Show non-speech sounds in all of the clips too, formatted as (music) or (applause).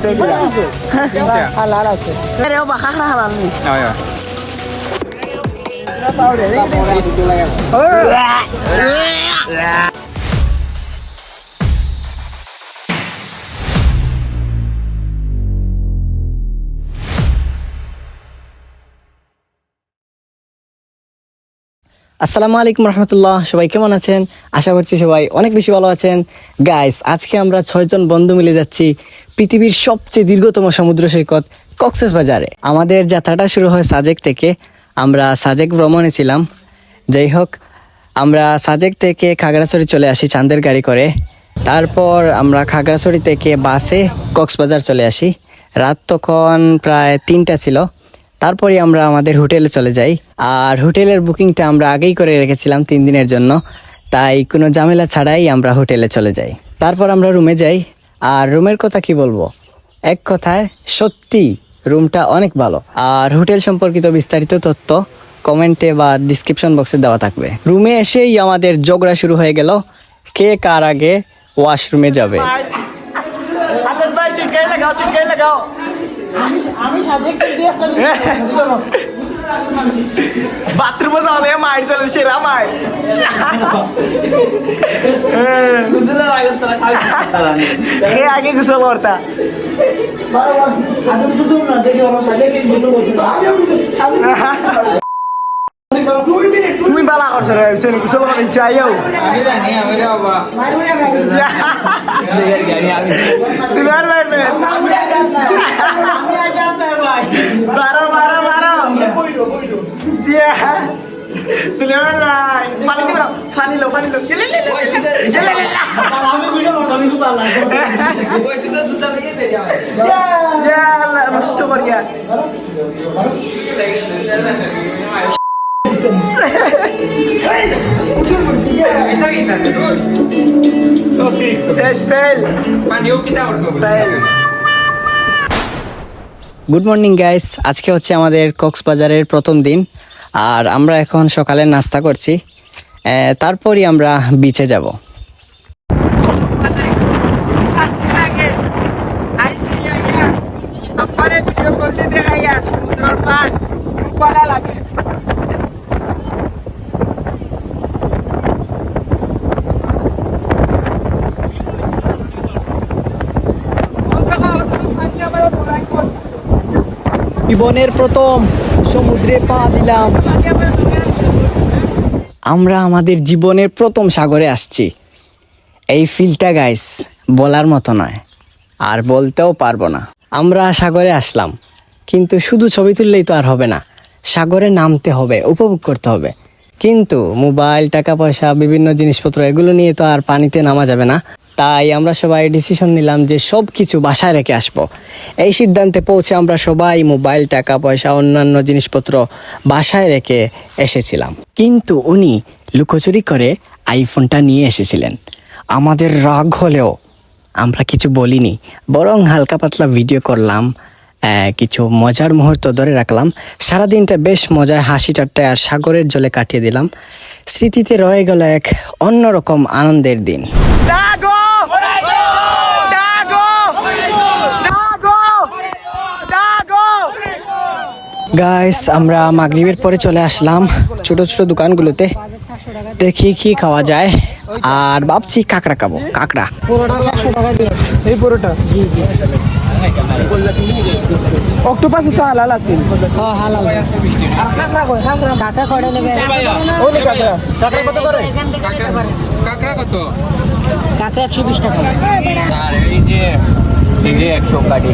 খাইতে তিনটা হালাল আছে আরে ও বা খাখরা হালাল নি হয় হয় আসসালামু আলাইকুম রহমতুল্লাহ। সবাই কেমন আছেন? আশা করছি সবাই অনেক বেশি ভালো আছেন। গাইস আজকে আমরা ছয়জন বন্ধু মিলে যাচ্ছি পৃথিবীর সবচেয়ে দীর্ঘতম সমুদ্র সৈকত কক্সেস বাজারে। আমাদের যাত্রাটা শুরু হয় সাজেক থেকে। আমরা সাজেক ভ্রমণে ছিলাম। যাই হোক, আমরা সাজেক থেকে খাগড়াছড়ি চলে আসি চাঁদের গাড়ি করে। তারপর আমরা খাগড়াছড়ি থেকে বাসে কক্সবাজার চলে আসি। রাত তখন প্রায় তিনটা ছিল। তারপরে আমরা আমাদের হোটেলে চলে যাই। আর হোটেলের বুকিংটা আমরা আগেই করে রেখেছিলাম তিন দিনের জন্য। তাই কোনো ঝামেলা ছাড়াই আমরা হোটেলে চলে যাই। তারপর আমরা রুমে যাই। আর রুমের কথা কি বলব? এক কথায়, সত্যি রুমটা অনেক ভালো। আর হোটেল সম্পর্কিত বিস্তারিত তথ্য কমেন্টে বা ডিসক্রিপশন বক্সে দেওয়া থাকবে। রুমে এসেই আমাদের ঝগড়া শুরু হয়ে গেল। কে কার আগে ওয়াশরুমে যাবে? আচ্ছা বাথরুমে যাওয়া মাইর চলে সেরা মাইর কে আগে গুছল করতা? তুমি বালা করছ রে চলে গুছল করে চাইও আমি জানি আমি রে বাবা সিলভার ভাই বারো বারো বারো। দিয়া। সিলভার ভাই পানি দিব পানি লো লো। নষ্ট শেষ ফেল পানিও কিতা করছ? ফেল গুড মর্নিং গাইস আজকে হচ্ছে আমাদের কক্সবাজারের প্রথম দিন, আর আমরা এখন সকালে নাস্তা করছি। তারপরই আমরা বিচে যাব শান্তি লাগে আইসি আইয়া আপনারে ভিডিও করতে দেখাইয়া সমুদ্রের পার খুব ভালো লাগে জীবনের প্রথম সমুদ্রে পা দিলাম। আমরা আমাদের জীবনের প্রথম সাগরে আসছি। এই ফিলটা গাইস বলার মতো নয়। আর বলতেও পারব না। আমরা সাগরে আসলাম। কিন্তু শুধু ছবি তুললেই তো আর হবে না। সাগরে নামতে হবে, উপভোগ করতে হবে। কিন্তু মোবাইল, টাকা পয়সা, বিভিন্ন জিনিসপত্র, এগুলো নিয়ে তো আর পানিতে নামা যাবে না। তাই আমরা সবাই ডিসিশন নিলাম যে সব কিছু বাসায় রেখে আসব। এই সিদ্ধান্তে পৌঁছে আমরা সবাই মোবাইল টাকা, পয়সা, অন্যান্য জিনিসপত্র বাসায় রেখে এসেছিলাম। কিন্তু উনি লুকোচুরি করে আইফোনটা নিয়ে এসেছিলেন। আমাদের রাগ হলেও আমরা কিছু বলিনি, বরং হালকা পাতলা ভিডিও করলাম কিছু মজার মুহূর্ত ধরে রাখলাম। সারাদিনটা বেশ মজায় হাসি ঠাট্টায় আর সাগরের জলে কাটিয়ে দিলাম। স্মৃতিতে রয়ে গেল এক অন্যরকম আনন্দের দিন। গাইস আমরা মাগরিবের পরে চলে আসলাম ছোট ছোট দোকানগুলোতে। দেখি কি খাওয়া যায়। আর ভাবছি কাঁকড়া খাব কাঁকড়া। এই পুরোটা? জি জি অক্টোপাস তো হালাল আছে। হ্যাঁ হালাল। কাকা করে নেবে। ওই কাকড়া। কাকড়া কত করে? কাকড়া কত? কাকা একশো বিশ টাকা। আর এই যে চিংড়ি একশো কাটি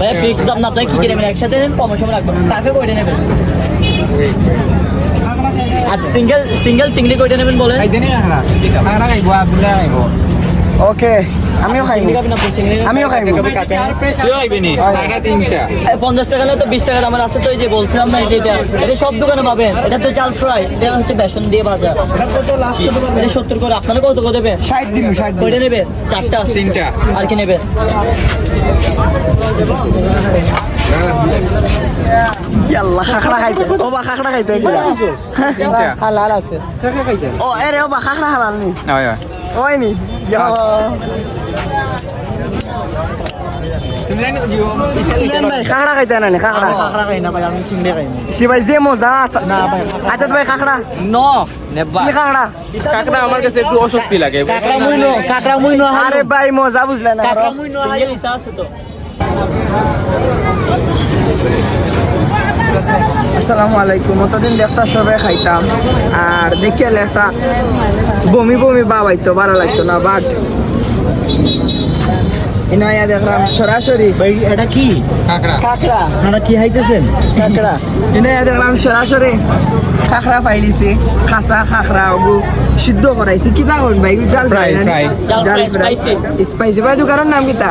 ভাই ফিক্স দাম কি কিনে নেবেন? কম সময় রাখবেন কাকে কইটা নেবেন? আর সিঙ্গেল সিঙ্গেল চিংড়ি কইটা নেবেন বলেন। ওকে আমিও খাইনি আমিও খাইনি তুইও খাইবি নি? কাকড়া তিনটা। এই পঞ্চাশ টাকা হলে তো বিশ টাকা দামের আছে তো এই যে বলছিলাম না এই যে এটা এটা সব দোকানে পাবেন। এটা তো চাল ফ্রাই এটা হচ্ছে বেসন দিয়ে ভাজা। এটা সত্তর করে আপনারা কত করে দেবেন? ষাট দিন ষাট কয়টা নেবেন চারটা। তিনটা। আর কি নেবেন আল্লাহ খাখড়া খাইতে। (laughs) ও বা খাখড়া খাইতে হালাল আছে। ও এরে ও বা খাখড়া হালাল নি। হয় হয়। হয়নি Yes. কাঁকড়া খাইতে না কাঁকড়া কাঁকড়া খাই না ভাই আমি চিংড়ি খাই সে ভাই যে মজা না ভাই আচ্ছা ভাই কাঁকড়া নো কাঁকড়া কাঁকড়া আমার কাছে একটু অস্বস্তি লাগে কাঁকড়া মুইনো কাঁকড়া মুইনো আরে ভাই মজা বুঝলেন না কাঁকড়া মুইনো হাই ইচ্ছা আছে তো আসসালামু আলাইকুম। অতদিন দেখতাম সবাই খাইতাম। আর দেখে একটা বমি বমি বা বাইতো ভালো লাগতো না বাট ইনায়া দেখলাম সরাসরি। ভাই এটা কি? কাঁকড়া। কাঁকড়া। আপনারা কি হাইতেছেন কাঁকড়া। ইনায়া দেখলাম সরাসরি কাঁকড়া পাইলিছে খাসা কাঁকড়া ওগু সিদ্ধ করাইছে। কিতা ভাই? জাল. জাল জাল ফ্রাই। স্পাইসি ভাই দোকানের নাম কিতা?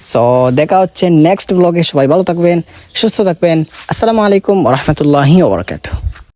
সো দেখা হচ্ছে নেক্সট ব্লগে সবাই ভালো থাকবেন সুস্থ থাকবেন। আসসালামু আলাইকুম রহমতুল্লাহি ওবরাকাতুহ